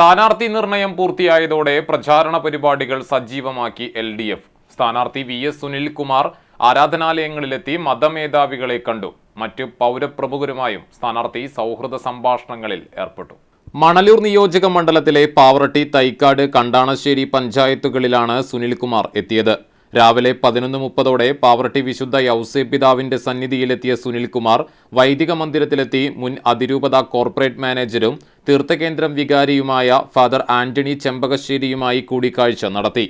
സ്ഥാനാർത്ഥി നിർണയം പൂർത്തിയായതോടെ പ്രചാരണ പരിപാടികൾ സജീവമാക്കി എൽ ഡി എഫ്. സ്ഥാനാർത്ഥി വി എസ് സുനിൽകുമാർ ആരാധനാലയങ്ങളിലെത്തി മതമേധാവികളെ കണ്ടു. മറ്റ് പൗരപ്രമുഖരുമായും സ്ഥാനാർത്ഥി സൗഹൃദ സംഭാഷണങ്ങളിൽ ഏർപ്പെട്ടു. മണലൂർ നിയോജക മണ്ഡലത്തിലെ പാവറട്ടി തൈക്കാട് കണ്ടാണശ്ശേരി പഞ്ചായത്തുകളിലാണ് സുനിൽകുമാർ എത്തിയത്. രാവിലെ പതിനൊന്ന് മുപ്പതോടെ പാവർട്ടി വിശുദ്ധ യൗസേപിതാവിന്റെ സന്നിധിയിലെത്തിയ സുനിൽകുമാർ വൈദിക മന്ദിരത്തിലെത്തി മുൻ അതിരൂപത കോർപ്പറേറ്റ് മാനേജരും തീർത്ഥകേന്ദ്രം വികാരിയുമായ ഫാദർ ആന്റണി ചെമ്പകശ്ശേരിയുമായി കൂടിക്കാഴ്ച നടത്തി.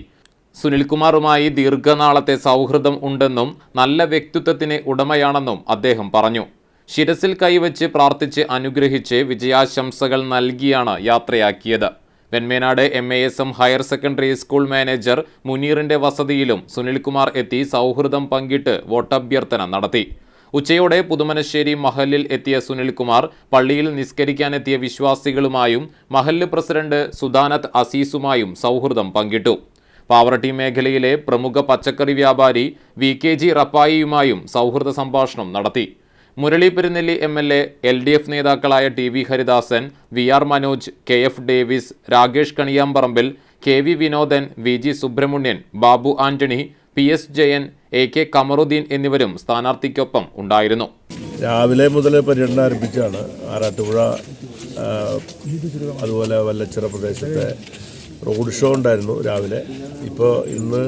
സുനിൽകുമാറുമായി ദീർഘനാളത്തെ സൗഹൃദം ഉണ്ടെന്നും നല്ല വ്യക്തിത്വത്തിന് ഉടമയാണെന്നും അദ്ദേഹം പറഞ്ഞു. ശിരസിൽ കൈവച്ച് പ്രാർത്ഥിച്ച് അനുഗ്രഹിച്ച് വിജയാശംസകൾ നൽകിയാണ് യാത്രയാക്കിയത്. Venmenad M A S M higher secondary school manager മുനീറിന്റെ വസതിയിലും സുനിൽകുമാർ എത്തി സൗഹൃദം പങ്കിട്ട് വോട്ടഭ്യർത്ഥന നടത്തി. ഉച്ചയോടെ പുതുമനശ്ശേരി മഹലിൽ എത്തിയ സുനിൽകുമാർ പള്ളിയിൽ നിസ്കരിക്കാനെത്തിയ വിശ്വാസികളുമായും മഹല്ല് പ്രസിഡന്റ് സുദാനത്ത് അസീസുമായും സൗഹൃദം പങ്കിട്ടു. പാവറട്ടി മേഖലയിലെ പ്രമുഖ പച്ചക്കറി വ്യാപാരി വി കെ ജി റപ്പായിയുമായും സൗഹൃദ സംഭാഷണം നടത്തി. Murali Perunnelli M L A L D F നേതാക്കളായ T V Haridasan V R Manoj K F Davis Rakesh Kaniyamparambil K V Vinodan V G Subramanian Babu Antony P S Jayan A K Kamaruddeen എന്നിവരും സ്ഥാനാർത്ഥിക്കൊപ്പം ഉണ്ടായിരുന്നു. രാവിലെ മുതൽ പര്യടനം ആരംഭിച്ചാണ് ആറാട്ടുപുഴ അതുപോലെ വല്ലച്ചിറ പ്രദേശത്തെ road show ഉണ്ടായിരുന്നു രാവിലെ. ഇപ്പോൾ ഇന്ന്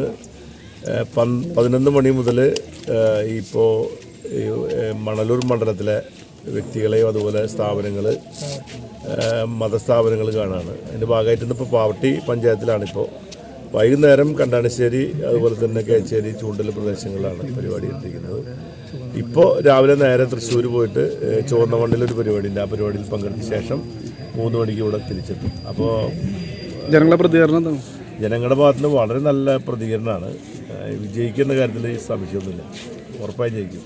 പതിനൊന്ന് മണി മുതൽ ഇപ്പോൾ മണലൂർ മണ്ഡലത്തിലെ വ്യക്തികളെയും അതുപോലെ സ്ഥാപനങ്ങൾ മതസ്ഥാപനങ്ങൾ കാണാണ്. അതിന്റെ ഭാഗമായിട്ട് ഇന്നിപ്പോൾ പാവട്ടി പഞ്ചായത്തിലാണിപ്പോൾ വൈകുന്നേരം കണ്ടാണിശ്ശേരി അതുപോലെ തന്നെ കേച്ചേരി ചൂണ്ടൽ പ്രദേശങ്ങളിലാണ് പരിപാടി എത്തിക്കുന്നത് ഇപ്പോൾ രാവിലെ നേരെ തൃശ്ശൂർ പോയിട്ട് ചുവന്ന മണ്ണിലൊരു പരിപാടിയുണ്ട്. ആ പരിപാടിയിൽ പങ്കെടുത്ത ശേഷം മൂന്ന് മണിക്ക് ഇവിടെ തിരിച്ചെത്തും. അപ്പോൾ ജനങ്ങളുടെ പ്രതികരണം ജനങ്ങളുടെ ഭാഗത്തുനിന്ന് വളരെ നല്ല പ്രതികരണമാണ്. വിജയിക്കുന്ന കാര്യത്തിൽ സംശയമൊന്നുമില്ല. ഉറപ്പായി ജയിക്കും.